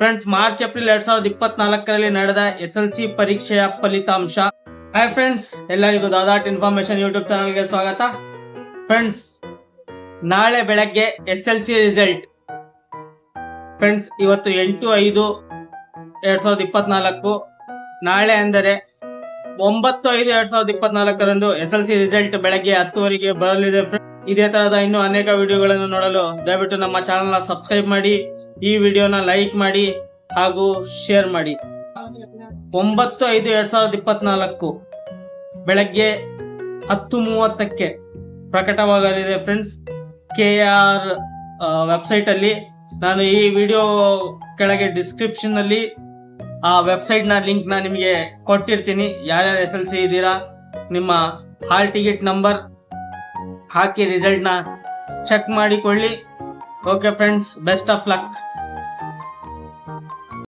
Friends March April ಎರಡ್ ಸಾವಿರದ ಇಪ್ಪತ್ನಾಲ್ಕರಲ್ಲಿ ನಡೆದ ಎಸ್ ಎಲ್ ಸಿ ಪರೀಕ್ಷೆಯ ಫಲಿತಾಂಶ. ಹಾಯ್ ಫ್ರೆಂಡ್ಸ್ ಎಲ್ಲರಿಗೂ ದಾದಾಟ್ ಇನ್ಫಾರ್ಮೇಶನ್ ಯೂಟ್ಯೂಬ್ ಚಾನಲ್ಗೆ ಸ್ವಾಗತ. ಫ್ರೆಂಡ್ಸ್ ನಾಳೆ ಬೆಳಗ್ಗೆ S L C result friends ಇವತ್ತು ಎಂಟು ಐದು ಎರಡ್ ಸಾವಿರದ ಇಪ್ಪತ್ನಾಲ್ಕು. ನಾಳೆ ಅಂದರೆ ಒಂಬತ್ತು ಐದು ಎರಡ್ ಸಾವಿರದ ಇಪ್ಪತ್ನಾಲ್ಕರಂದು ಎಸ್ ಎಲ್ ಸಿ ರಿಸಲ್ಟ್ ಬೆಳಗ್ಗೆ ಹತ್ತುವರೆಗೆ ಬರಲಿದೆ. ಇದೇ ತರಹದ ಇನ್ನೂ ಅನೇಕ ವಿಡಿಯೋಗಳನ್ನು ನೋಡಲು ದಯವಿಟ್ಟು ನಮ್ಮ ಚಾನಲ್ನ ಸಬ್ಸ್ಕ್ರೈಬ್ ಮಾಡಿ. ಈ ವಿಡಿಯೋನ ಲೈಕ್ ಮಾಡಿ ಹಾಗೂ ಶೇರ್ ಮಾಡಿ. ಒಂಬತ್ತು ಐದು ಎರಡ್ ಸಾವಿರದ ಇಪ್ಪತ್ನಾಲ್ಕು ಬೆಳಗ್ಗೆ ಹತ್ತು ಮೂವತ್ತಕ್ಕೆ ಪ್ರಕಟವಾಗಲಿದೆ ಫ್ರೆಂಡ್ಸ್. ಕೆ ಆರ್ ವೆಬ್ಸೈಟ್ ಅಲ್ಲಿ ನಾನು ಈ ವಿಡಿಯೋ ಕೆಳಗೆ ಡಿಸ್ಕ್ರಿಪ್ಷನ್ ಅಲ್ಲಿ ಆ ವೆಬ್ಸೈಟ್ನ ಲಿಂಕ್ನ ನಿಮಗೆ ಕೊಟ್ಟಿರ್ತೀನಿ. ಯಾರ್ಯಾರು ಎಸ್ ಎಲ್ ಸಿ ಇದ್ದೀರಾ, ನಿಮ್ಮ ಹಾಲ್ ಟಿಕೆಟ್ ನಂಬರ್ ಹಾಕಿ ರಿಸಲ್ಟ್ನ ಚೆಕ್ ಮಾಡಿಕೊಳ್ಳಿ. Okay friends best of luck